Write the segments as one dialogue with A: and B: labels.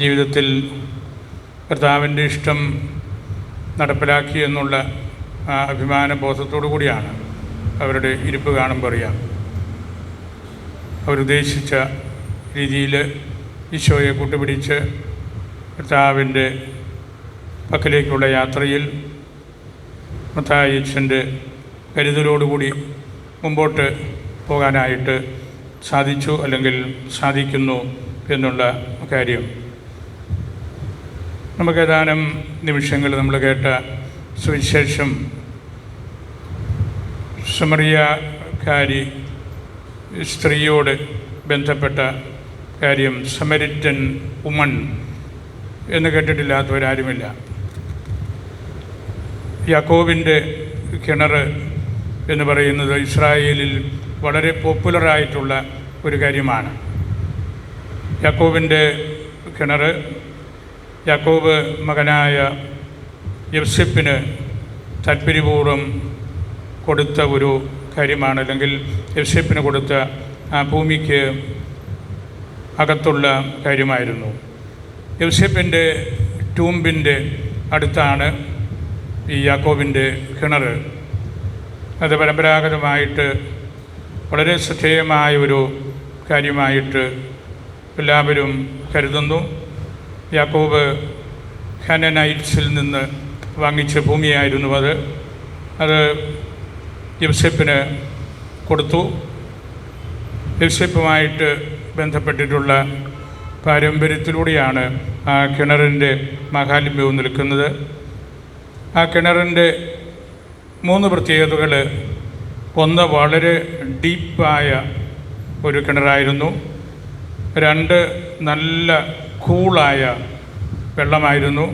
A: ജീവിതത്തിൽ കർത്താവിന്റെ ഇഷ്ടം നടപ്പിലാക്കി എന്നുള്ള ആ അഭിമാന ബോധത്തോടു കൂടിയാണ് അവരുടെ ഇരിപ്പ് കാണുമ്പോൾ അറിയാം. അവരുദ്ദേശിച്ച രീതിയിൽ ഈശോയെ കൂട്ടുപിടിച്ച് കർത്താവിന്റെ പക്കലേക്കുള്ള യാത്രയിൽ മത്തായച്ഛന്റെ കരുതലോടുകൂടി മുമ്പോട്ട് പോകാനായിട്ട് സാധിച്ചു അല്ലെങ്കിൽ സാധിക്കുന്നു. എന്നുള്ള കാര്യം. നമുക്ക് ഏതാനും നിമിഷങ്ങൾ നമ്മൾ കേട്ട സുവിശേഷം. സമറിയക്കാരി സ്ത്രീയോട് ബന്ധപ്പെട്ട കാര്യം സമരിറ്റൻ ഉമൺ എന്ന് കേട്ടിട്ടില്ലാത്തവരാരുമില്ല. യാക്കോബിന്റെ കിണർ എന്ന് പറയുന്നത് ഇസ്രായേലിൽ വളരെ പോപ്പുലറായിട്ടുള്ള ഒരു കാര്യമാണ്. യാക്കോബിന്റെ കിണർ യാക്കോബ് മകനായ യുസിപ്പിന് താല്പര്യപൂർവം കൊടുത്ത ഒരു കാര്യമാണ്. അല്ലെങ്കിൽ യുസിപ്പിന് കൊടുത്ത ആ ഭൂമിക്ക് അകത്തുള്ള കാര്യമായിരുന്നു. യുസിപ്പിന്റെ ടൂമ്പിന്റെ അടുത്താണ് ഈ യാക്കോബിന്റെ കിണർ. അത് പരമ്പരാഗതമായിട്ട് വളരെ ശ്രദ്ധേയമായ ഒരു കാര്യമായിട്ട് എല്ലാവരും കരുതുന്നു. യാക്കോബ് ഹാനനൈറ്റ്സിൽ നിന്ന് വാങ്ങിച്ച ഭൂമിയായിരുന്നു അത്. അത് യുസെപ്പിന് കൊടുത്തു. യുസെപ്പുമായിട്ട് ബന്ധപ്പെട്ടിട്ടുള്ള പാരമ്പര്യത്തിലൂടെയാണ് ആ കിണറിന്റെ മഹാത്മ്യവും നിൽക്കുന്നത്. ആ കിണറിന്റെ മൂന്ന് പ്രത്യേകതകൾ ഒന്ന് വളരെ ഡീപ്പായ ഒരു കിണറായിരുന്നു. രണ്ട് നല്ല കൂളായ വെള്ളമായിരുന്നു.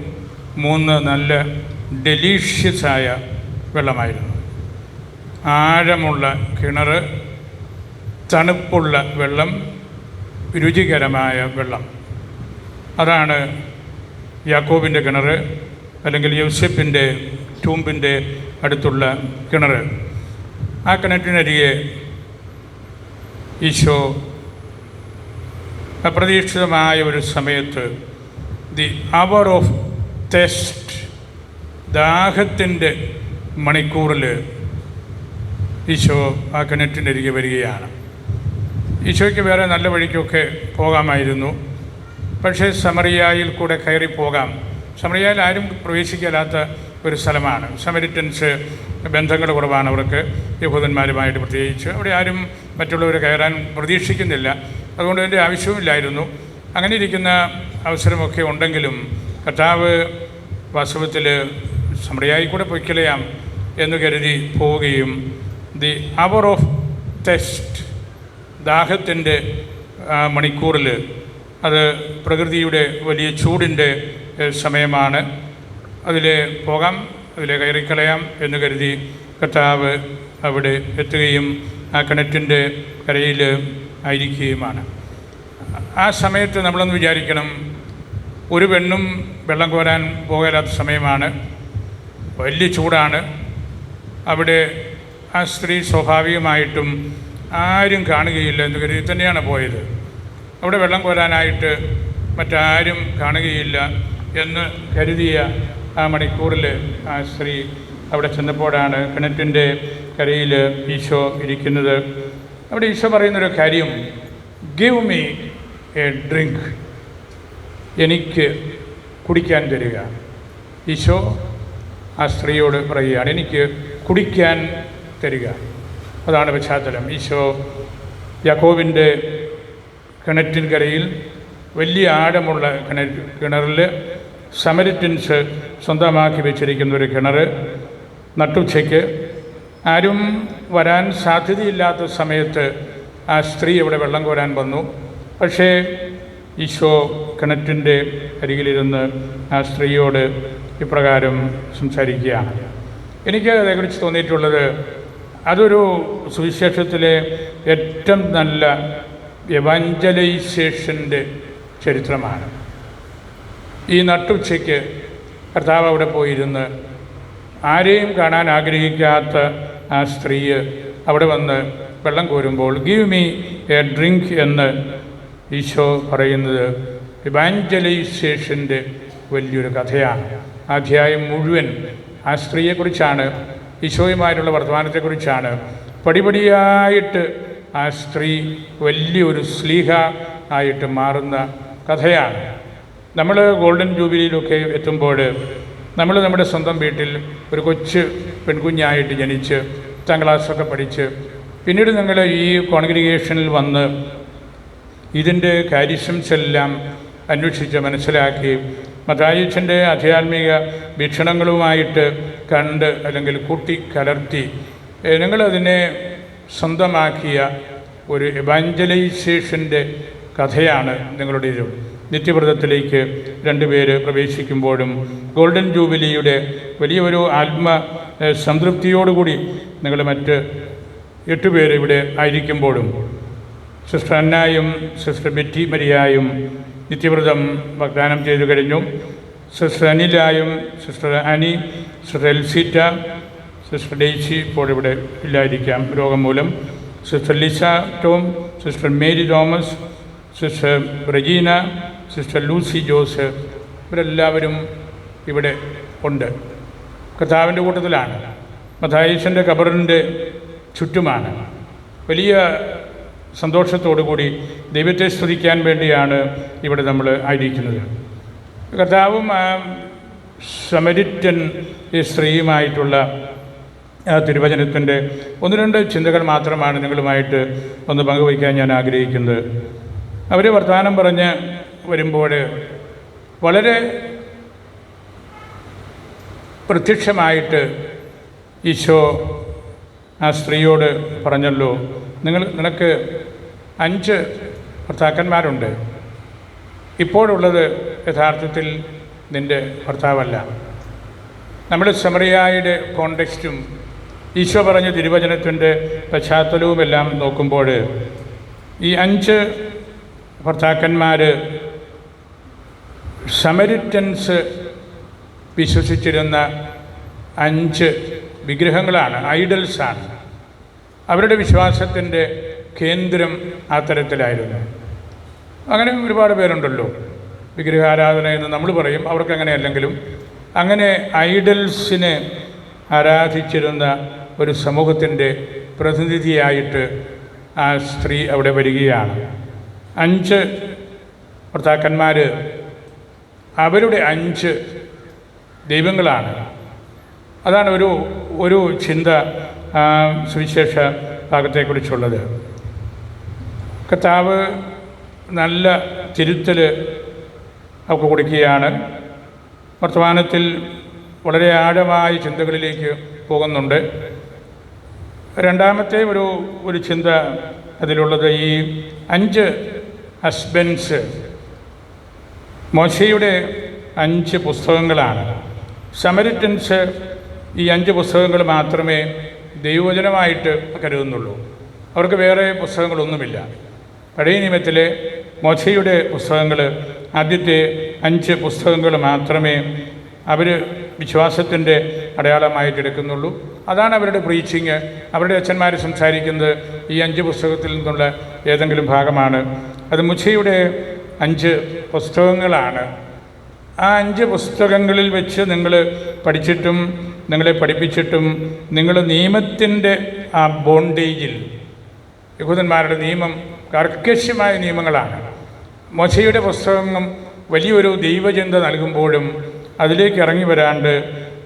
A: മൂന്ന് നല്ല ഡെലീഷ്യസായ വെള്ളമായിരുന്നു. ആഴമുള്ള കിണർ തണുപ്പുള്ള വെള്ളം രുചികരമായ വെള്ളം. അതാണ് യാക്കോബിന്റെ കിണർ അല്ലെങ്കിൽ യൂസഫിന്റെ ടൂമ്പിന്റെ അടുത്തുള്ള കിണർ ആ കിണറ്റിനരികെ ഈശോ അപ്രതീക്ഷിതമായ ഒരു സമയത്ത് ദി അവർ ഓഫ് ടെസ്റ്റ് ദാഹത്തിന്റെ മണിക്കൂറിൽ ഈശോ ആ കിണറ്റിന്റെ അരികെ വരികയാണ്. ഈശോയ്ക്ക് വേറെ നല്ല വഴിക്കൊക്കെ പോകാമായിരുന്നു. പക്ഷേ സമറിയായിൽ കൂടെ കയറി പോകാം. സമറിയായിൽ ആരും പ്രവേശിക്കാത്ത ഒരു സ്ഥലമാണ്. സമരിറ്റൻസ് ബന്ധങ്ങൾ കുറവാണ് അവർക്ക്. യഹൂദന്മാരുമായിട്ട് പ്രത്യേകിച്ച്. അവിടെ ആരും മറ്റുള്ളവർ കയറാൻ പ്രതീക്ഷിക്കുന്നില്ല. അതുകൊണ്ട് അതിന്റെ ആവശ്യവുമില്ലായിരുന്നു. അങ്ങനെ ഇരിക്കുന്ന അവസരമൊക്കെ ഉണ്ടെങ്കിലും കർത്താവ് വാസ്തവത്തിൽ സമൃദ്ധിയായി കൂടെ പൊയ്ക്കളയാം എന്ന് കരുതി പോവുകയും ദി അവർ ഓഫ് ടെസ്റ്റ് ദാഹത്തിന്റെ മണിക്കൂറിൽ അത് പ്രകൃതിയുടെ വലിയ ചൂടിന്റെ സമയമാണ്. അതിൽ പോകാം അതിൽ കയറിക്കളയാം എന്ന് കരുതി കർത്താവ് അവിടെ എത്തുകയും ആ കിണറ്റിന്റെ കരയിൽ ആയിരിക്കുകയുമാണ്. ആ സമയത്ത് നമ്മളൊന്ന് വിചാരിക്കണം ഒരു പെണ്ണും വെള്ളം കോരാൻ പോകാത്ത സമയമാണ്. വലിയ ചൂടാണ്. അവിടെ ആ സ്ത്രീ സ്വാഭാവികമായിട്ടും ആരും കാണുകയില്ല എന്ന് കരുതി തന്നെയാണ് പോയത്. അവിടെ വെള്ളം കോരാനായിട്ട് മറ്റാരും കാണുകയില്ല എന്ന് കരുതിയ ആ മണിക്കൂറിൽ ആ സ്ത്രീ അവിടെ ചെന്നപ്പോഴാണ് കിണറ്റിന്റെ കരയിൽ ഈശോ ഇരിക്കുന്നത്. അവിടെ ഈശോ പറയുന്നൊരു കാര്യം ഗിവ് മീ എ ഡ്രിങ്ക് എനിക്ക് കുടിക്കാൻ തരിക. ഈശോ ആ സ്ത്രീയോട് പറയുകയാണ് എനിക്ക് കുടിക്കാൻ തരിക. അതാണ് പശ്ചാത്തലം. ഈശോ യാക്കോവിന്റെ കിണറ്റിൻ കരയിൽ വലിയ ആഴമുള്ള കിണ കിണറിൽ സമരിറ്റൻസ് സ്വന്തമാക്കി വെച്ചിരിക്കുന്ന ഒരു കിണർ നട്ടുച്ചയ്ക്ക് ആരും വരാൻ സാധ്യതയില്ലാത്ത സമയത്ത് ആ സ്ത്രീ അവിടെ വെള്ളം കോരാൻ വന്നു. പക്ഷേ ഈശോ കിണറ്റിന്റെ അരികിലിരുന്ന് ആ സ്ത്രീയോട് ഇപ്രകാരം സംസാരിക്കുകയാണ്. എനിക്ക് അതേക്കുറിച്ച് തോന്നിയിട്ടുള്ളത് അതൊരു സുവിശേഷത്തിലെ ഏറ്റവും നല്ല എവാഞ്ചലൈസേഷന്റെ ചരിത്രമാണ്. ഈ നട്ടുച്ചയ്ക്ക് കർത്താവ് അവിടെ പോയിരുന്ന് ആരെയും കാണാൻ ആഗ്രഹിക്കാത്ത ആ സ്ത്രീ അവിടെ വന്ന് വെള്ളം കോരുമ്പോൾ ഗീവ് മീ എ ഡ്രിങ്ക് എന്ന് ഈശോ പറയുന്നത് ഇവാഞ്ചലൈസേഷന്റെ വലിയൊരു കഥയാണ്. അധ്യായം മുഴുവൻ ആ സ്ത്രീയെക്കുറിച്ചാണ് ഈശോയുമായിട്ടുള്ള വർത്തമാനത്തെക്കുറിച്ചാണ്. പടിപടിയായിട്ട് ആ സ്ത്രീ വലിയൊരു സ്ലീഹ ആയിട്ട് മാറുന്ന കഥയാണ്. നമ്മൾ ഗോൾഡൻ ജൂബിലിയിലൊക്കെ എത്തുമ്പോൾ നമ്മൾ നമ്മുടെ സ്വന്തം വീട്ടിൽ ഒരു കൊച്ചു പെൺകുഞ്ഞായിട്ട് ജനിച്ച് പത്താം ക്ലാസ്സൊക്കെ പഠിച്ച് പിന്നീട് നിങ്ങൾ ഈ കോൺഗ്രിഗേഷനിൽ വന്ന് ഇതിന്റെ കാര്യശംസ് എല്ലാം അന്വേഷിച്ച് മനസ്സിലാക്കി മതായുച്ചന്റെ ആധ്യാത്മിക വീക്ഷണങ്ങളുമായിട്ട് കണ്ട് അല്ലെങ്കിൽ കൂട്ടി കലർത്തി നിങ്ങളതിനെ സ്വന്തമാക്കിയ ഒരു എവാഞ്ചലൈസേഷന്റെ കഥയാണ് നിങ്ങളുടെ നിങ്ങളുടേത്. നിത്യവ്രതത്തിലേക്ക് രണ്ടുപേര് പ്രവേശിക്കുമ്പോഴും ഗോൾഡൻ ജൂബിലിയുടെ വലിയൊരു ആത്മ സംതൃപ്തിയോടുകൂടി നിങ്ങൾ മറ്റ് എട്ട് പേര് ഇവിടെ ആയിരിക്കുമ്പോഴും സിസ്റ്റർ അന്നായും സിസ്റ്റർ ബെറ്റി മരിയായും നിത്യവ്രതം വാഗ്ദാനം ചെയ്തു കഴിഞ്ഞു. Sister അനിലായും sister Ani sister Elsita sister Daisy ഇപ്പോൾ ഇവിടെ ഇല്ലായിരിക്കാം രോഗം മൂലം. Sister Lisa Tom sister Mary Thomas sister Rejina sister Lucy Jose ഇവരെല്ലാവരും ഇവിടെ ഉണ്ട്. കർത്താവിന്റെ കൂട്ടത്തിലാണ് മഥായീശന്റെ കബറിന്റെ ചുറ്റുമാണ്. വലിയ സന്തോഷത്തോടു കൂടി ദൈവത്തെ സ്തുതിക്കാൻ വേണ്ടിയാണ് ഇവിടെ നമ്മൾ ആയിരിക്കുന്നത്. കർത്താവും സമരിറ്റൻ ഈ സ്ത്രീയുമായിട്ടുള്ള തിരുവചനത്തിന്റെ ഒന്ന് രണ്ട് ചിന്തകൾ മാത്രമാണ് നിങ്ങളുമായിട്ട് ഒന്ന് പങ്കുവയ്ക്കാൻ ഞാൻ ആഗ്രഹിക്കുന്നത്. അവർ വർത്തമാനം പറഞ്ഞ് വരുമ്പോൾ വളരെ പ്രത്യക്ഷമായിട്ട് ഈശോ ആ സ്ത്രീയോട് പറഞ്ഞല്ലോ നിങ്ങൾ നിനക്ക് അഞ്ച് ഭർത്താക്കന്മാരുണ്ട്. ഇപ്പോഴുള്ളത് യഥാർത്ഥത്തിൽ നിന്റെ ഭർത്താവല്ല. നമ്മുടെ സമറിയായുടെ കോണ്ടെക്സ്റ്റും ഈശോ പറഞ്ഞ തിരുവചനത്തിന്റെ പശ്ചാത്തലവുമെല്ലാം നോക്കുമ്പോൾ ഈ അഞ്ച് ഭർത്താക്കന്മാർ സമരിറ്റൻസ് വിശ്വസിച്ചിരുന്ന അഞ്ച് വിഗ്രഹങ്ങളാണ് ഐഡൽസാണ്. അവരുടെ വിശ്വാസത്തിന്റെ കേന്ദ്രം ആ തരത്തിലായിരുന്നു. അങ്ങനെ ഒരുപാട് പേരുണ്ടല്ലോ. വിഗ്രഹാരാധന എന്ന് നമ്മൾ പറയും അവർക്ക് അങ്ങനെ അല്ലെങ്കിലും. അങ്ങനെ ഐഡൽസിനെ ആരാധിച്ചിരുന്ന ഒരു സമൂഹത്തിന്റെ പ്രതിനിധിയായിട്ട് ആ സ്ത്രീ അവിടെ വരികയാണ്. അഞ്ച് ഭർത്താക്കന്മാർ അവരുടെ അഞ്ച് ദൈവങ്ങളാണ്. അതാണ് ഒരു ഒരു ചിന്ത സുവിശേഷ ഭാഗത്തെക്കുറിച്ചുള്ളത്. കർത്താവ് നല്ല തിരുത്തൽ അവർക്ക് കൊടുക്കുകയാണ്. വർത്തമാനത്തിൽ വളരെ ആഴമായ ചിന്തകളിലേക്ക് പോകുന്നുണ്ട്. രണ്ടാമത്തെ ഒരു ഒരു ചിന്ത അതിലുള്ളത് ഈ അഞ്ച് ഹസ്ബൻഡ്സ്. മോശയുടെ അഞ്ച് പുസ്തകങ്ങളാണ്. സമരിറ്റൻസ് ഈ അഞ്ച് പുസ്തകങ്ങൾ മാത്രമേ ദൈവവചനമായിട്ട് കരുതുന്നുള്ളൂ. അവർക്ക് വേറെ പുസ്തകങ്ങളൊന്നുമില്ല. പഴയ നിയമത്തിലെ മൊഥയുടെ പുസ്തകങ്ങൾ ആദ്യത്തെ അഞ്ച് പുസ്തകങ്ങൾ മാത്രമേ അവർ വിശ്വാസത്തിന്റെ അടയാളമായിട്ട് എടുക്കുന്നുള്ളൂ. അതാണ് അവരുടെ പ്രീച്ചിങ് അവരുടെ അച്ഛന്മാർ സംസാരിക്കുന്നത് ഈ അഞ്ച് പുസ്തകത്തിൽ നിന്നുള്ള ഏതെങ്കിലും ഭാഗമാണ്. അത് മുച്ചയുടെ അഞ്ച് പുസ്തകങ്ങളാണ്. ആ അഞ്ച് പുസ്തകങ്ങളിൽ വെച്ച് നിങ്ങൾ പഠിച്ചിട്ടും നിങ്ങളെ പഠിപ്പിച്ചിട്ടും നിങ്ങൾ നിയമത്തിന്റെ ആ ബോണ്ടേജിൽ യഹൂദന്മാരുടെ നിയമം കർക്കശ്യമായ നിയമങ്ങളാണ്. മൊശയുടെ പുസ്തകം വലിയൊരു ദൈവചിന്ത നൽകുമ്പോഴും അതിലേക്ക് ഇറങ്ങി വരാണ്ട്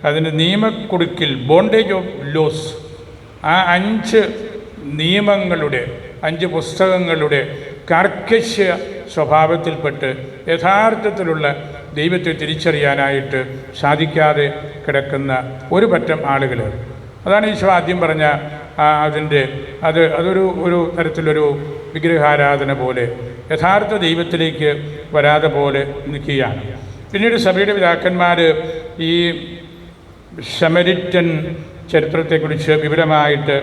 A: അതിന് നിയമക്കുടുക്കിൽ ബോണ്ടേജ് ഓഫ് ലോസ് ആ അഞ്ച് നിയമങ്ങളുടെ അഞ്ച് പുസ്തകങ്ങളുടെ കർക്കശ്യ സ്വഭാവത്തിൽപ്പെട്ട് യഥാർത്ഥത്തിലുള്ള ദൈവത്തെ തിരിച്ചറിയാനായിട്ട് സാധിക്കാതെ കിടക്കുന്ന ഒരു പറ്റം ആളുകൾ. അതാണ് ഈശോ ആദ്യം പറഞ്ഞ അതിന്റെ അത് അതൊരു ഒരു തരത്തിലൊരു വിഗ്രഹാരാധന പോലെ യഥാർത്ഥ ദൈവത്തിലേക്ക് വരാതെ പോലെ നിൽക്കുകയാണ്. പിന്നീട് സഭയുടെ പിതാക്കന്മാർ ഈ ശമരിറ്റൻ ചരിത്രത്തെക്കുറിച്ച് വിപുലമായിട്ട്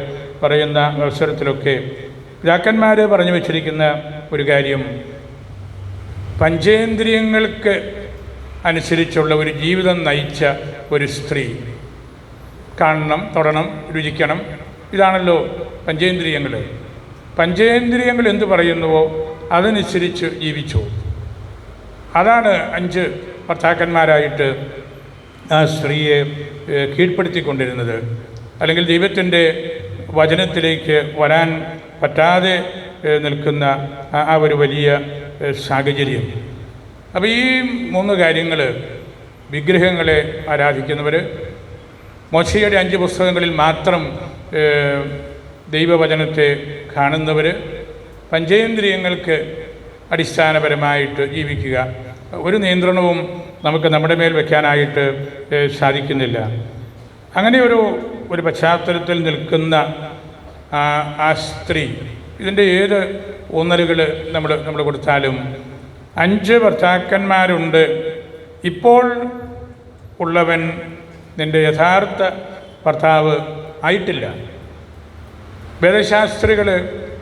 A: പറയുന്ന അവസരത്തിലൊക്കെ പിതാക്കന്മാർ പറഞ്ഞു വച്ചിരിക്കുന്ന ഒരു കാര്യം പഞ്ചേന്ദ്രിയങ്ങൾക്ക് അനുസരിച്ചുള്ള ഒരു ജീവിതം നയിച്ച ഒരു സ്ത്രീ. കാണണം തൊടണം രുചിക്കണം. ഇതാണല്ലോ പഞ്ചേന്ദ്രിയങ്ങൾ പഞ്ചേന്ദ്രിയങ്ങൾ എന്ത് പറയുന്നുവോ അതനുസരിച്ച് ജീവിച്ചു. അതാണ് അഞ്ച് ഭർത്താക്കന്മാരായിട്ട് ആ സ്ത്രീയെ കീഴ്പ്പെടുത്തിക്കൊണ്ടിരുന്നത്. അല്ലെങ്കിൽ ദൈവത്തിന്റെ വചനത്തിലേക്ക് വരാൻ പറ്റാതെ നിൽക്കുന്ന ആ- ഒരു വലിയ സാഹചര്യം. അപ്പോൾ ഈ മൂന്ന് കാര്യങ്ങൾ വിഗ്രഹങ്ങളെ ആരാധിക്കുന്നവർ മൊശയുടെ അഞ്ച് പുസ്തകങ്ങളിൽ മാത്രം ദൈവവചനത്തെ കാണുന്നവർ പഞ്ചേന്ദ്രിയങ്ങൾക്ക് അടിസ്ഥാനപരമായിട്ട് ജീവിക്കുക. ഒരു നിയന്ത്രണവും നമുക്ക് നമ്മുടെ മേൽ വയ്ക്കാനായിട്ട് സാധിക്കുന്നില്ല. അങ്ങനെ ഒരു ഒരു പശ്ചാത്തലത്തിൽ നിൽക്കുന്ന ആ സ്ത്രീ ഇതിന്റെ ഏത് ഊന്നലുകൾ നമ്മൾ നമ്മൾ കൊടുത്താലും അഞ്ച് ഭർത്താക്കന്മാരുണ്ട്. ഇപ്പോൾ ഉള്ളവൻ നിന്റെ യഥാർത്ഥ ഭർത്താവ് ആയിട്ടില്ല. വേദശാസ്ത്രികൾ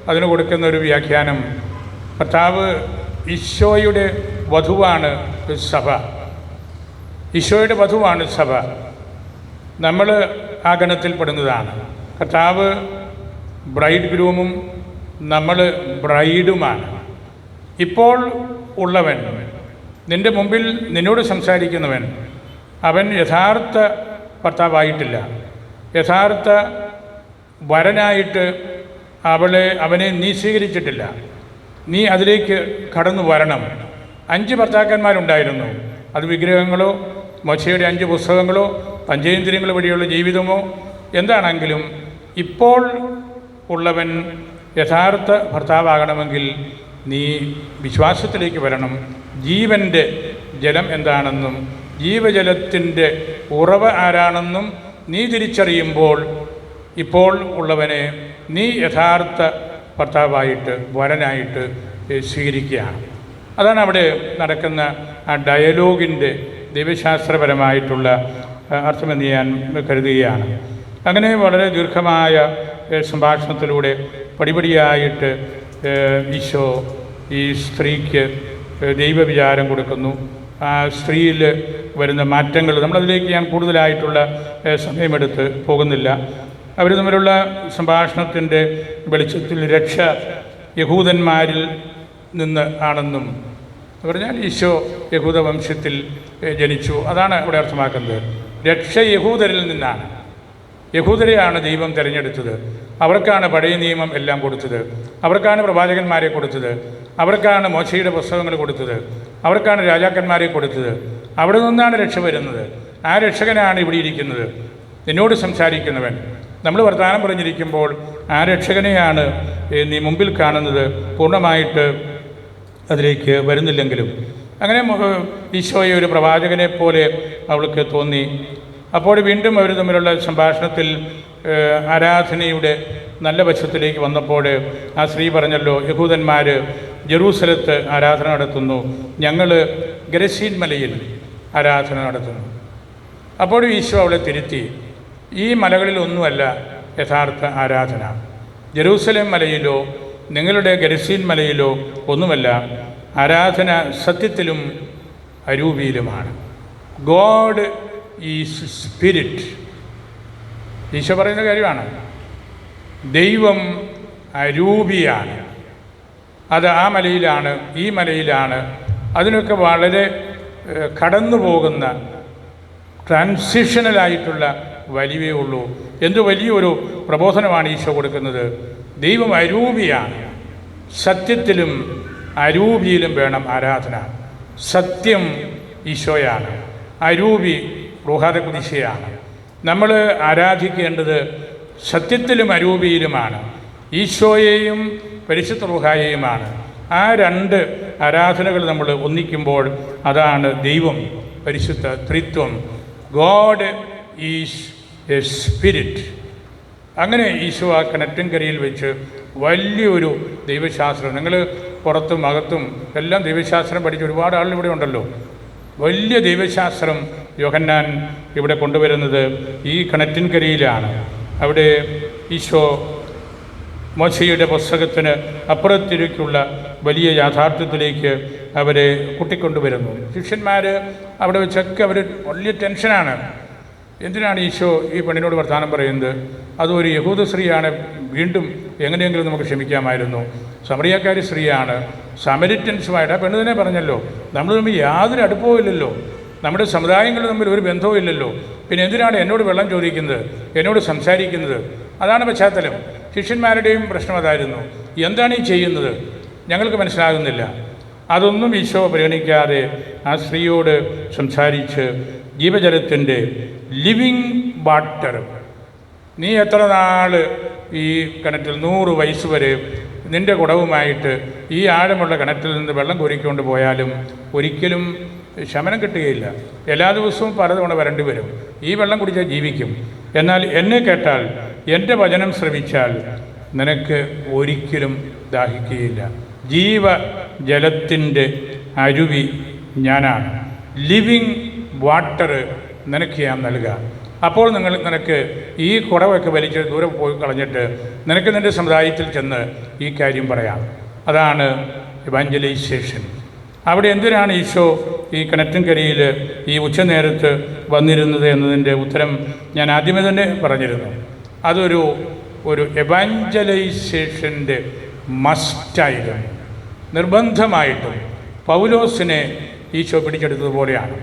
A: അതിന് കൊടുക്കുന്ന ഒരു വ്യാഖ്യാനം ഭർത്താവ് ഈശോയുടെ വധുവാണ് സഭ. ഈശോയുടെ വധുവാണ് സഭ. നമ്മൾ ആ ഗണത്തിൽപ്പെടുന്നതാണ് കർത്താവ് ബ്രൈഡ് ഗ്രൂമും നമ്മൾ ബ്രൈഡുമാണ്. ഇപ്പോൾ ഉള്ളവൻ. നിന്റെ മുമ്പിൽ നിന്നോട് സംസാരിക്കുന്നവൻ. അവൻ യഥാർത്ഥ ഭർത്താവായിട്ടില്ല. യഥാർത്ഥ വരനായിട്ട് അവളെ അവനെ നീ സ്വീകരിച്ചിട്ടില്ല. നീ അതിലേക്ക് കടന്നു വരണം. അഞ്ച് ഭർത്താക്കന്മാരുണ്ടായിരുന്നു. അത് വിഗ്രഹങ്ങളോ മൊശയുടെ അഞ്ച് പുസ്തകങ്ങളോ പഞ്ചേന്ദ്രിയങ്ങൾ വഴിയുള്ള ജീവിതമോ എന്താണെങ്കിലും ഇപ്പോൾ ഉള്ളവൻ യഥാർത്ഥ ഭർത്താവാകണമെങ്കിൽ നീ വിശ്വാസത്തിലേക്ക് വരണം. ജീവന്റെ ജലം എന്താണെന്നും ജീവജലത്തിന്റെ ഉറവ് ആരാണെന്നും നീ തിരിച്ചറിയുമ്പോൾ ഇപ്പോൾ ഉള്ളവനെ നീ യഥാർത്ഥ ഭർത്താവായിട്ട് വരനായിട്ട് സ്വീകരിക്കുകയാണ്. അതാണ് അവിടെ നടക്കുന്ന ആ ഡയലോഗിന്റെ ദൈവശാസ്ത്രപരമായിട്ടുള്ള അർത്ഥമെന്ന് ഞാൻ കരുതുകയാണ്. അങ്ങനെ വളരെ ദീർഘമായ സംഭാഷണത്തിലൂടെ പടിപടിയായിട്ട് ഈശോ ഈ സ്ത്രീക്ക് ദൈവവിചാരം കൊടുക്കുന്നു. ആ സ്ത്രീയിൽ വരുന്ന മാറ്റങ്ങൾ നമ്മളതിലേക്ക് ഞാൻ കൂടുതലായിട്ടുള്ള സമയമെടുത്ത് പോകുന്നില്ല. അവർ തമ്മിലുള്ള സംഭാഷണത്തിന്റെ വെളിച്ചത്തിൽ രക്ഷ യഹൂദന്മാരിൽ നിന്ന് ആണെന്നും പറഞ്ഞാൽ ഈശോ യഹൂദ വംശത്തിൽ ജനിച്ചു. അതാണ് ഇവിടെ അർത്ഥമാക്കുന്നത്. രക്ഷ യഹൂദരിൽ നിന്നാണ്. യഹൂദരെയാണ് ദൈവം തിരഞ്ഞെടുത്തത്. അവർക്കാണ് പഴയ നിയമം എല്ലാം കൊടുത്തത്. അവർക്കാണ് പ്രവാചകന്മാരെ കൊടുത്തത്. അവർക്കാണ് മോശയുടെ പുസ്തകങ്ങൾ കൊടുത്തത്. അവർക്കാണ് രാജാക്കന്മാരെ കൊടുത്തത്. അവിടെ നിന്നാണ് രക്ഷ വരുന്നത്. ആ രക്ഷകനാണ് ഇവിടെ ഇരിക്കുന്നത്. നിന്നോട് സംസാരിക്കുന്നവൻ. നമ്മൾ വർത്തമാനം പറഞ്ഞിരിക്കുമ്പോൾ ആ രക്ഷകനെയാണ് നീ മുമ്പിൽ കാണുന്നത്. പൂർണമായിട്ട് അതിലേക്ക് വരുന്നില്ലെങ്കിലും. അങ്ങനെ ഈശോയെ ഒരു പ്രവാചകനെ പോലെ അവൾക്ക് തോന്നി. അപ്പോൾ വീണ്ടും അവർ തമ്മിലുള്ള സംഭാഷണത്തിൽ ആരാധനയുടെ നല്ല വശത്തിലേക്ക് വന്നപ്പോൾ ആ സ്ത്രീ പറഞ്ഞല്ലോ യഹൂദന്മാർ ജെറൂസലത്ത് ആരാധന നടത്തുന്നു. ഞങ്ങൾ ഗരസീൻ മലയിൽ ആരാധന നടത്തുന്നു. അപ്പോഴും ഈശോ അവളെ തിരുത്തി. ഈ മലകളിലൊന്നുമല്ല യഥാർത്ഥ ആരാധന. ജെറൂസലേം മലയിലോ നിങ്ങളുടെ ഗരസീൻ മലയിലോ ഒന്നുമല്ല ആരാധന സത്യത്തിലും അരൂപിയിലുമാണ്. God is spirit. ഈശോ പറയുന്ന കാര്യമാണ്. ദൈവം അരൂപിയാണ്. അത് ആ മലയിലാണ് ഈ മലയിലാണ്. അതിനൊക്കെ വളരെ കടന്നു പോകുന്ന ട്രാൻസിഷണലായിട്ടുള്ള വലിയേ ഉള്ളൂ. എന്ത് വലിയൊരു പ്രബോധനമാണ് ഈശോ കൊടുക്കുന്നത്. ദൈവം അരൂപിയാണ്. സത്യത്തിലും അരൂപിയിലും വേണം ആരാധന. സത്യം ഈശോയാണ്. അരൂപി റുഹാദ നമ്മൾ ആരാധിക്കേണ്ടത് സത്യത്തിലും അരൂപിയിലുമാണ്. ഈശോയെയും പരിശുദ്ധ റുഹായെയുമാണ്. ആ രണ്ട് ആരാധനകൾ നമ്മൾ ഒന്നിക്കുമ്പോൾ അതാണ് ദൈവം പരിശുദ്ധ ത്രിത്വം ഗോഡ് ഈസ് എ സ്പിരിറ്റ്. അങ്ങനെ ഈശോ ആ കിണറ്റിൻകരയിൽ വെച്ച് വലിയൊരു ദൈവശാസ്ത്രം നിങ്ങൾ പുറത്തും അകത്തും എല്ലാം ദൈവശാസ്ത്രം പഠിച്ച ഒരുപാട് ആളുകൾ ഇവിടെ ഉണ്ടല്ലോ. വലിയ ദൈവശാസ്ത്രം യോഹന്നാൻ ഇവിടെ കൊണ്ടുവരുന്നത് ഈ കിണറ്റിൻകരയിലാണ്. അവിടെ ഈശോ മോശയുടെ പുസ്തകത്തിന് അപ്പുറത്തിലേക്കുള്ള വലിയ യാഥാർത്ഥ്യത്തിലേക്ക് അവരെ കൂട്ടിക്കൊണ്ടുവരുന്നു. ശിഷ്യന്മാർ അവിടെ വെച്ചൊക്കെ അവർ വലിയ ടെൻഷനാണ്. എന്തിനാണ് ഈശോ ഈ പെണ്ണിനോട് വർത്താനം പറയുന്നത്? അതൊരു യഹൂദ സ്ത്രീയാണ് വീണ്ടും എങ്ങനെയെങ്കിലും നമുക്ക് ക്ഷമിക്കാമായിരുന്നു. സമറിയാക്കാരി സ്ത്രീയാണ് സമരിറ്റൻസുമായിട്ട്. ആ പെണ്ണ് തന്നെ പറഞ്ഞല്ലോ നമ്മൾ തമ്മിൽ യാതൊരു അടുപ്പവും ഇല്ലല്ലോ. നമ്മുടെ സമുദായങ്ങൾ തമ്മിൽ ഒരു ബന്ധവും ഇല്ലല്ലോ. പിന്നെ എന്തിനാണ് എന്നോട് വെള്ളം ചോദിക്കുന്നത്? എന്നോട് സംസാരിക്കുന്നത്? അതാണ് പശ്ചാത്തലം. ശിഷ്യന്മാരുടെയും പ്രശ്നം അതായിരുന്നു. എന്താണ് ഈ ചെയ്യുന്നത്? ഞങ്ങൾക്ക് മനസ്സിലാകുന്നില്ല. അതൊന്നും ഈശോ പരിഗണിക്കാതെ ആ സ്ത്രീയോട് സംസാരിച്ച് ജീവജലത്തിന്റെ ലിവിങ് വാട്ടർ. നീ എത്ര നാൾ ഈ കിണറ്റിൽ നൂറ് വയസ്സ് വരെ നിന്റെ കുടവുമായിട്ട് ഈ ആഴമുള്ള കിണറ്റിൽ നിന്ന് വെള്ളം കോരിക്കൊണ്ട് പോയാലും ഒരിക്കലും ശമനം കിട്ടുകയില്ല. എല്ലാ ദിവസവും പലതവണ വരേണ്ടി വരും. ഈ വെള്ളം കുടിച്ചാൽ ജീവിക്കും. എന്നാൽ എന്നെ കേട്ടാൽ എന്റെ വചനം ശ്രവിച്ചാൽ നിനക്ക് ഒരിക്കലും ദാഹിക്കുകയില്ല. ജീവ ജലത്തിന്റെ അരുവി ഞാനാണ്. ലിവിങ് വാട്ടർ നിനക്ക് ഞാൻ നൽകുക അപ്പോൾ നിങ്ങൾ നിനക്ക് ഈ കുടവൊക്കെ വലിച്ച് ദൂരെ പോയി കളഞ്ഞിട്ട് നിനക്ക് നിന്റെ സമുദായത്തിൽ ചെന്ന് ഈ കാര്യം പറയാം. അതാണ് ഇവാഞ്ചലൈസേഷൻ അവിടെ എന്തിനാണ് ഈശോ ഈ കിണറ്റിൻകരയിൽ ഈ ഉച്ചനേരത്ത് വന്നിരുന്നത് എന്നതിന്റെ ഉത്തരം ഞാൻ ആദ്യമേ തന്നെ പറഞ്ഞിരുന്നു. അതൊരു ഒരു എവാഞ്ചലൈസേഷന്റെ മസ്റ്റായിരുന്നു നിർബന്ധമായിട്ടും പൗലോസിനെ ഈശോ പിടിച്ചെടുത്തതുപോലെയാണ്.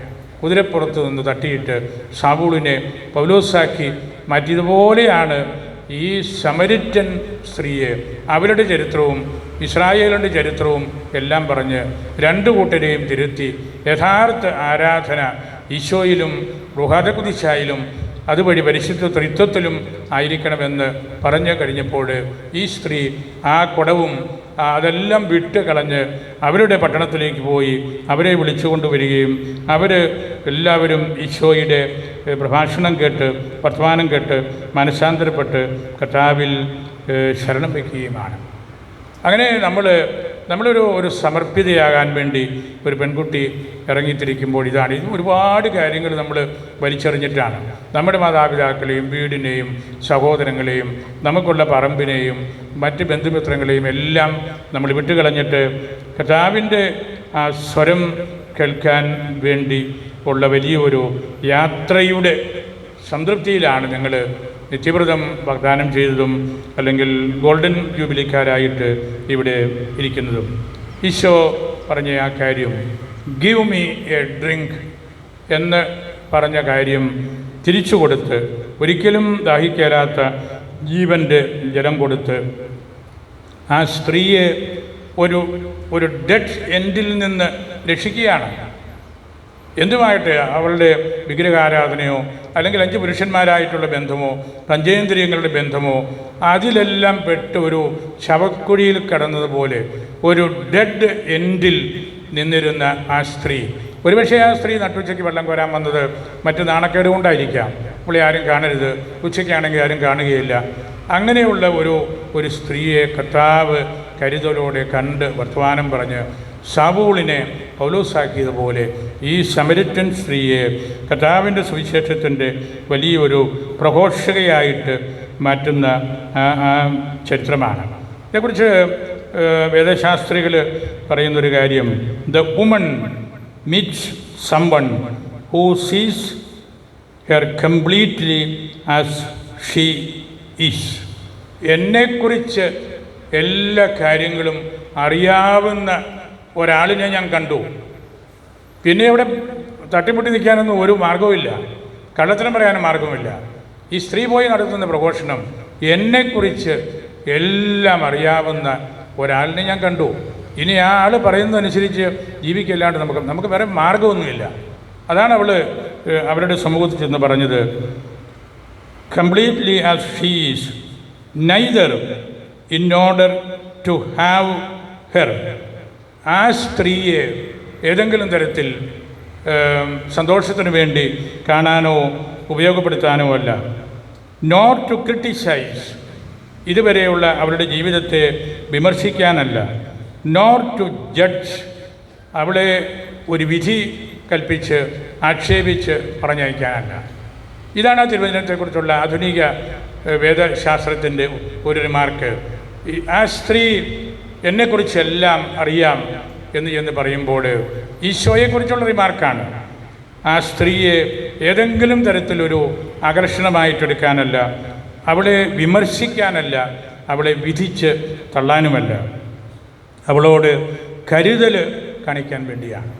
A: കുതിരപ്പുറത്ത് നിന്ന് തട്ടിയിട്ട് സാബൂളിനെ പൗലോസാക്കി മാറ്റിയതുപോലെയാണ് ഈ സമരിറ്റൻ സ്ത്രീയെ അവരുടെ ചരിത്രവും ഇസ്രായേലിന്റെ ചരിത്രവും എല്ലാം പറഞ്ഞ് രണ്ടു കൂട്ടരെയും തിരുത്തി യഥാർത്ഥ ആരാധന ഈശോയിലും റുഹാദകുദിശായിലും അതുവഴി പരിശുദ്ധ ത്രിത്വത്തിലും ആയിരിക്കണമെന്ന് പറഞ്ഞു കഴിഞ്ഞപ്പോൾ ഈ സ്ത്രീ ആ കുടവും അതെല്ലാം വിട്ട് കളഞ്ഞ് അവരുടെ പട്ടണത്തിലേക്ക് പോയി അവരെ വിളിച്ചുകൊണ്ടുവരികയും അവർ എല്ലാവരും ഈശോയുടെ പ്രഭാഷണം കേട്ട് വർത്തമാനം കേട്ട് മനസ്സാന്തരപ്പെട്ട് കർത്താവിൽ ശരണം വയ്ക്കുകയുമാണ്. അങ്ങനെ നമ്മൾ നമ്മളൊരു ഒരു സമർപ്പിതയാകാൻ വേണ്ടി ഒരു പെൺകുട്ടി ഇറങ്ങിത്തിരിക്കുമ്പോൾ ഇതാണ്. ഇത് ഒരുപാട് കാര്യങ്ങൾ നമ്മൾ വലിച്ചെറിഞ്ഞിട്ടാണ്. നമ്മുടെ മാതാപിതാക്കളെയും വീടിനെയും സഹോദരങ്ങളെയും നമുക്കുള്ള പറമ്പിനെയും മറ്റ് ബന്ധുമിത്രങ്ങളെയും എല്ലാം നമ്മൾ വിട്ടുകളഞ്ഞിട്ട് കർത്താവിന്റെ ആ സ്വരം കേൾക്കാൻ വേണ്ടി ഉള്ള വലിയൊരു യാത്രയുടെ സംതൃപ്തിയിലാണ് നിങ്ങൾ നിത്യവ്രതം വാഗ്ദാനം ചെയ്തതും അല്ലെങ്കിൽ ഗോൾഡൻ ജൂബിലിക്കാരായിട്ട് ഇവിടെ ഇരിക്കുന്നതും. ഈശോ പറഞ്ഞ ആ കാര്യം ഗീവ് മീ എ ഡ്രിങ്ക് എന്ന് പറഞ്ഞ കാര്യം തിരിച്ചു കൊടുത്ത് ഒരിക്കലും ദാഹിക്കേരാത്ത ജീവന്റെ ജലം കൊടുത്ത് ആ സ്ത്രീയെ ഒരു ഒരു ഡെഡ് എൻഡിൽ നിന്ന് രക്ഷിക്കുകയാണ്. എന്തുമായിട്ട് അവളുടെ വിഗ്രഹാരാധനയോ അല്ലെങ്കിൽ അഞ്ച് പുരുഷന്മാരായിട്ടുള്ള ബന്ധമോ പഞ്ചേന്ദ്രിയങ്ങളുടെ ബന്ധമോ അതിലെല്ലാം പെട്ട് ഒരു ശവക്കുഴിയിൽ കിടന്നതുപോലെ ഒരു ഡെഡ് എൻഡിൽ നിന്നിരുന്ന ആ സ്ത്രീ. ഒരുപക്ഷെ ആ സ്ത്രീ നട്ടുച്ചയ്ക്ക് വെള്ളം കോരാൻ വന്നത് മറ്റ് നാണക്കേട് കൊണ്ടായിരിക്കാം. പുള്ളി ആരും കാണരുത്. ഉച്ചയ്ക്കാണെങ്കിൽ ആരും കാണുകയില്ല. അങ്ങനെയുള്ള ഒരു ഒരു സ്ത്രീയെ കർത്താവ് കരുതലോടെ കണ്ട് വർത്തമാനം പറഞ്ഞ് സാബൂളിനെ പൗലോസാക്കിയതുപോലെ ഈ സമരിറ്റൻ സ്ത്രീയെ കഥാവിന്റെ സുവിശേഷത്തിന്റെ വലിയൊരു പ്രഘോഷകയായിട്ട് മാറ്റുന്ന ചരിത്രമാണ്. ഇതേക്കുറിച്ച് വേദശാസ്ത്രികൾ പറയുന്നൊരു കാര്യം the woman meets someone who sees her completely as she is എന്നെക്കുറിച്ച് എല്ലാ കാര്യങ്ങളും അറിയാവുന്ന ഒരാളിനെ ഞാൻ കണ്ടു. പിന്നെ ഇവിടെ തട്ടിമുട്ടി നിൽക്കാനൊന്നും ഒരു മാർഗവുമില്ല കള്ളത്തരം പറയാനും മാർഗവുമില്ല ഈ സ്ത്രീ പോയി നടത്തുന്ന പ്രഘോഷണം എന്നെക്കുറിച്ച് എല്ലാം അറിയാവുന്ന ഒരാളിനെ ഞാൻ കണ്ടു. ഇനി ആ ആൾ പറയുന്നതനുസരിച്ച് ജീവിക്കല്ലാണ്ട് നമുക്ക് നമുക്ക് വേറെ മാർഗമൊന്നുമില്ല അതാണ് അവൾ അവരുടെ സമൂഹത്തിൽ ചെന്ന് പറഞ്ഞത്. Completely as she's neither in order to have her ആ സ്ത്രീയെ ഏതെങ്കിലും തരത്തിൽ സന്തോഷത്തിന് വേണ്ടി കാണാനോ ഉപയോഗപ്പെടുത്താനോ അല്ല. നോട്ട് ടു ക്രിട്ടിസൈസ് ഇതുവരെയുള്ള അവരുടെ ജീവിതത്തെ വിമർശിക്കാനല്ല. നോട്ട് ടു ജഡ്ജ് അവളെ ഒരു വിധി കൽപ്പിച്ച് ആക്ഷേപിച്ച് പറഞ്ഞയക്കാനല്ല. ഇതാണ് ആ തിരുവചനത്തെക്കുറിച്ചുള്ള ആധുനിക വേദശാസ്ത്രത്തിന്റെ ഒരു മാർക്ക്. ആ സ്ത്രീ എന്നെക്കുറിച്ചെല്ലാം അറിയാം എന്ന് എന്ന് പറയുമ്പോൾ ഈശോയെക്കുറിച്ചുള്ള റിമാർക്കാണ് ആ സ്ത്രീയെ ഏതെങ്കിലും തരത്തിലൊരു ആകർഷണമായിട്ടെടുക്കാനല്ല അവളെ വിമർശിക്കാനല്ല അവളെ വിധിച്ച് തള്ളാനുമല്ല. അവളോട് കരുതൽ കാണിക്കാൻ വേണ്ടിയാണ്.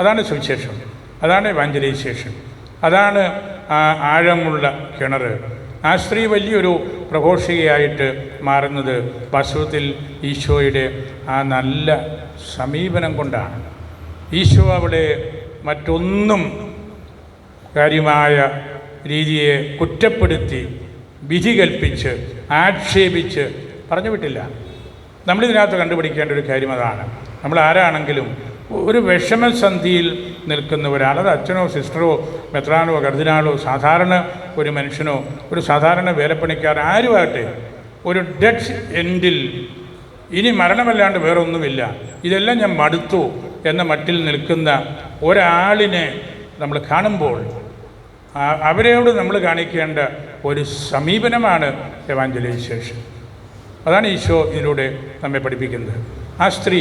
A: അതാണ് സുവിശേഷം. അതാണ് വാഞ്ചലൈസേഷൻ അതാണ് ആ ആഴമുള്ള കിണർ. ആ സ്ത്രീ വലിയൊരു പ്രഘോഷികയായിട്ട് മാറുന്നത് വാസ്തവത്തിൽ ഈശോയുടെ ആ നല്ല സമീപനം കൊണ്ടാണ്. ഈശോ അവിടെ മറ്റൊന്നും കാര്യമായ രീതിയെ കുറ്റപ്പെടുത്തി വിധി കൽപ്പിച്ച് ആക്ഷേപിച്ച് പറഞ്ഞു വിട്ടില്ല നമ്മളിതിനകത്ത് കണ്ടുപിടിക്കേണ്ട ഒരു കാര്യം അതാണ്. നമ്മൾ ആരാണെങ്കിലും ഒരു വിഷമസന്ധിയിൽ നിൽക്കുന്ന ഒരാൾ അത് അച്ഛനോ സിസ്റ്ററോ മെത്രാനോ കർദിനാളോ സാധാരണ ഒരു മനുഷ്യനോ ഒരു സാധാരണ വേലപ്പണിക്കാർ ആരുമാകട്ടെ ഒരു ഡെഡ് എൻഡിൽ ഇനി മരണമല്ലാണ്ട് വേറെ ഒന്നുമില്ല ഇതെല്ലാം ഞാൻ മടുത്തു എന്ന മട്ടിൽ നിൽക്കുന്ന ഒരാളിനെ നമ്മൾ കാണുമ്പോൾ അവരോട് നമ്മൾ കാണിക്കേണ്ട ഒരു സമീപനമാണ് എവാഞ്ചലൈസേഷൻ അതാണ് ഈശോ ഇതിലൂടെ നമ്മെ പഠിപ്പിക്കുന്നത്. ആ സ്ത്രീ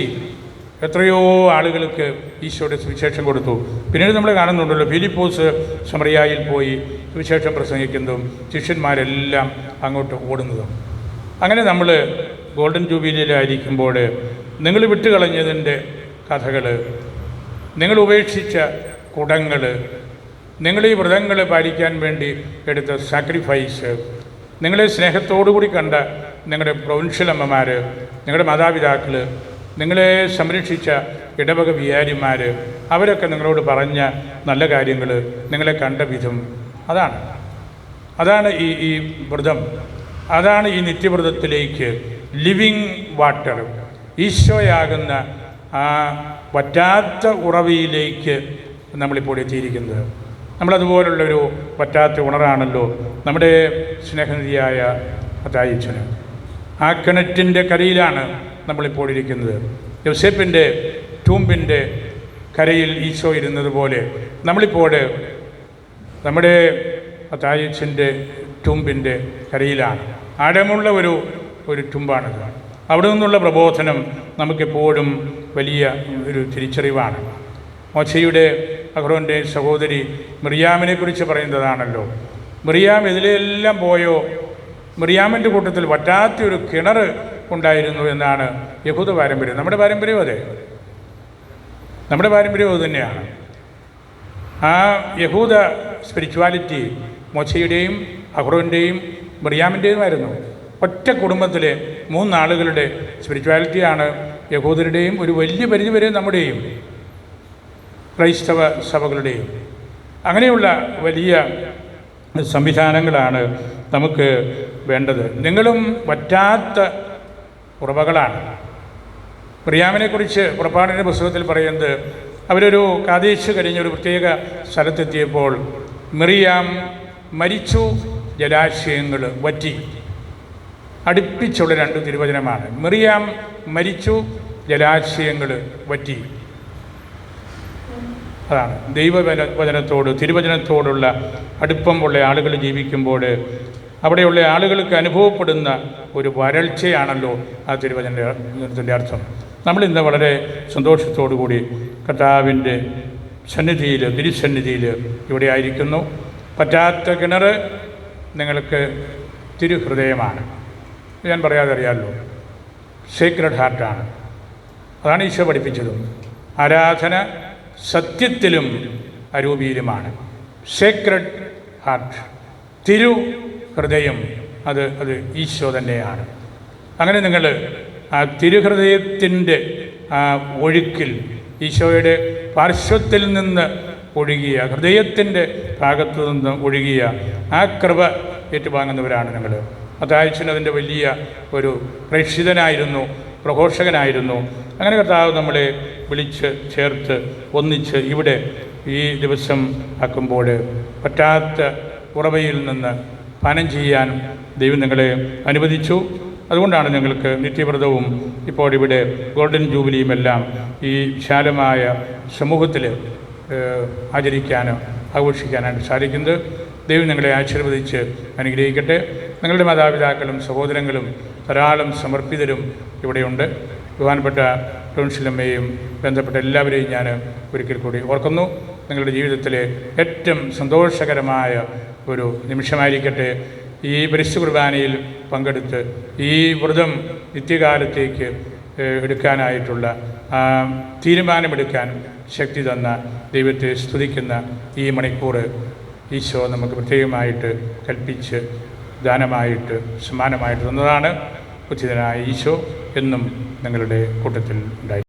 A: എത്രയോ ആളുകൾക്ക് ഈശോയുടെ സുവിശേഷം കൊടുത്തു. പിന്നീട് നമ്മൾ കാണുന്നുണ്ടല്ലോ ഫിലിപ്പോസ് സമറിയായിൽ പോയി സുവിശേഷം പ്രസംഗിക്കുന്നതും ശിഷ്യന്മാരെല്ലാം അങ്ങോട്ട് ഓടുന്നതും. അങ്ങനെ നമ്മൾ ഗോൾഡൻ ജൂബിലിയിലായിരിക്കുമ്പോൾ നിങ്ങൾ വിട്ടുകളഞ്ഞതിന്റെ കഥകൾ നിങ്ങൾ ഉപേക്ഷിച്ച കുടങ്ങൾ നിങ്ങൾ ഈ വ്രതങ്ങൾ പാലിക്കാൻ വേണ്ടി എടുത്ത സാക്രിഫൈസ് നിങ്ങളെ സ്നേഹത്തോടുകൂടി കണ്ട നിങ്ങളുടെ പ്രൊവിൻഷ്യൽ നിങ്ങളുടെ മാതാപിതാക്കൾ നിങ്ങളെ സംരക്ഷിച്ച ഇടവക വിയാരിമാർ അവരൊക്കെ നിങ്ങളോട് പറഞ്ഞ നല്ല കാര്യങ്ങൾ നിങ്ങളെ കണ്ട വിധം അതാണ്. അതാണ് ഈ ഈ വ്രതം. അതാണ് ഈ നിത്യവ്രതത്തിലേക്ക് ലിവിങ് വാട്ടർ ഈശോയാകുന്ന ആ പറ്റാത്ത ഉറവിയിലേക്ക് നമ്മളിപ്പോൾ എത്തിയിരിക്കുന്നത്. നമ്മളതുപോലുള്ളൊരു പറ്റാത്ത ഉണറാണല്ലോ നമ്മുടെ സ്നേഹനിധിയായ അതായച്ചന്. ആ കിണറ്റിന്റെ കരയിലാണ് നമ്മളിപ്പോൾ ഇരിക്കുന്നത് യോസേപ്പിന്റെ ടൂമ്പിന്റെ കരയിൽ ഈശോ ഇരുന്നത് പോലെ നമ്മളിപ്പോൾ നമ്മുടെ തായച്ചന്റെ ടൂമ്പിന്റെ കരയിലാണ്. ആഴമുള്ള ഒരു ഒരു ടുമ്പാണ് അവിടെ നിന്നുള്ള പ്രബോധനം നമുക്കെപ്പോഴും വലിയ ഒരു തിരിച്ചറിവാണ്. മോശയുടെ അഹ്റോന്റെ സഹോദരി മിറിയാമിനെ കുറിച്ച് പറയുന്നതാണല്ലോ. മിറിയാം ഇതിലെല്ലാം പോയോ? മിറിയാമിന്റെ കൂട്ടത്തിൽ വറ്റാത്തൊരു കിണർ ഉണ്ടായിരുന്നു എന്നാണ് യഹൂദ പാരമ്പര്യം. നമ്മുടെ പാരമ്പര്യവും അതെ. നമ്മുടെ പാരമ്പര്യം തന്നെയാണ്. ആ യഹൂദ സ്പിരിച്വാലിറ്റി മൊച്ചയുടെയും അഹ്റോന്റെയും മറിയാമിന്റെയുമായിരുന്നു ഒറ്റ കുടുംബത്തിലെ മൂന്നാളുകളുടെ സ്പിരിച്വാലിറ്റിയാണ് യഹൂദരുടെയും ഒരു വലിയ പരിധി വരെ നമ്മുടെയും ക്രൈസ്തവ സഭകളുടെയും. അങ്ങനെയുള്ള വലിയ സംവിധാനങ്ങളാണ് നമുക്ക് വേണ്ടത്. നിങ്ങളും വറ്റാത്ത ഉറവകളാണ്. പ്രിയാമിനെക്കുറിച്ച് പുറപ്പാടിന്റെ പുസ്തകത്തിൽ പറയുന്നത് അവരൊരു കാതേശ് കഴിഞ്ഞ ഒരു പ്രത്യേക സ്ഥലത്തെത്തിയപ്പോൾ മിറിയാം മരിച്ചു ജലാശയങ്ങൾ വറ്റി. അടുപ്പിച്ചുള്ള രണ്ട് തിരുവചനമാണ്. മിറിയാം മരിച്ചു ജലാശയങ്ങൾ വറ്റി. അതാണ് ദൈവവചനത്തോട് വചനത്തോട് തിരുവചനത്തോടുള്ള അടുപ്പമുള്ള ആളുകൾ ജീവിക്കുമ്പോൾ അവിടെയുള്ള ആളുകൾക്ക് അനുഭവപ്പെടുന്ന ഒരു വരൾച്ചയാണല്ലോ ആ തിരുവചനത്തിന്റെ അർത്ഥം. നമ്മൾ നമ്മളിന്ന് വളരെ സന്തോഷത്തോടു കൂടി കർത്താവിന്റെ സന്നിധിയിൽ തിരുസന്നിധിയിൽ ഇവിടെ ആയിരിക്കുന്നു. പറ്റാത്ത കിണർ നിങ്ങൾക്ക് തിരുഹൃദയമാണ്. ഞാൻ പറയാതെ അറിയാമല്ലോ സീക്രട്ട് ഹാർട്ടാണ് അതാണ് ഈശോ പഠിപ്പിച്ചതും. ആരാധന സത്യത്തിലും അരൂപിയിലുമാണ് സീക്രട്ട് ഹാർട്ട് തിരു ഹൃദയം അത് അത് ഈശോ തന്നെയാണ്. അങ്ങനെ നിങ്ങൾ ആ തിരുഹൃദയത്തിന്റെ ആ ഒഴുക്കിൽ ഈശോയുടെ പാർശ്വത്തിൽ നിന്ന് ഒഴുകിയ ഹൃദയത്തിന്റെ ഭാഗത്തു നിന്ന് ഒഴുകിയ ആ കൃപ ഏറ്റുവാങ്ങുന്നവരാണ് നിങ്ങൾ. അതായച്ചൻ അതിന്റെ വലിയ ഒരു പ്രേക്ഷിതനായിരുന്നു പ്രഘോഷകനായിരുന്നു. അങ്ങനെ കർത്താവ് നമ്മളെ വിളിച്ച് ചേർത്ത് ഒന്നിച്ച് ഇവിടെ ഈ ദിവസം ആക്കുമ്പോൾ പറ്റാത്ത ഉറവയിൽ നിന്ന് പാനം ചെയ്യാൻ ദൈവം നിങ്ങളെ അനുവദിച്ചു. അതുകൊണ്ടാണ് ഞങ്ങൾക്ക് നിത്യവ്രതവും ഇപ്പോൾ ഇവിടെ ഗോൾഡൻ ജൂബിലിയും എല്ലാം ഈ വിശാലമായ സമൂഹത്തിൽ ഏഹ്, ആചരിക്കാനും ആഘോഷിക്കാനായിട്ട് സാധിക്കുന്നത്. ദൈവം നിങ്ങളെ ആശീർവദിച്ച് അനുഗ്രഹിക്കട്ടെ. നിങ്ങളുടെ മാതാപിതാക്കളും സഹോദരങ്ങളും ധാരാളം സമർപ്പിതരും ഇവിടെയുണ്ട്. ബഹുമാനപ്പെട്ട ടോൺഷിലമ്മയും ബന്ധപ്പെട്ട എല്ലാവരെയും ഞാൻ ഒരിക്കൽ കൂടി ഓർക്കുന്നു. നിങ്ങളുടെ ജീവിതത്തിലെ ഏറ്റവും സന്തോഷകരമായ ഒരു നിമിഷമായിരിക്കട്ടെ. ഈ പരിശു കുർബാനയിൽ പങ്കെടുത്ത് ഈ വ്രതം നിത്യകാലത്തേക്ക് എടുക്കാനായിട്ടുള്ള തീരുമാനമെടുക്കാൻ ശക്തി തന്ന ദൈവത്തെ സ്തുതിക്കുന്ന ഈ മണിക്കൂർ ഈശോ നമുക്ക് പ്രത്യേകമായിട്ട് കൽപ്പിച്ച് ദാനമായിട്ട് സമ്മാനമായിട്ട് തന്നതാണ്. ഉചിതനായ ഈശോ എന്നും നിങ്ങളുടെ കൂട്ടത്തിൽ ഉണ്ടായി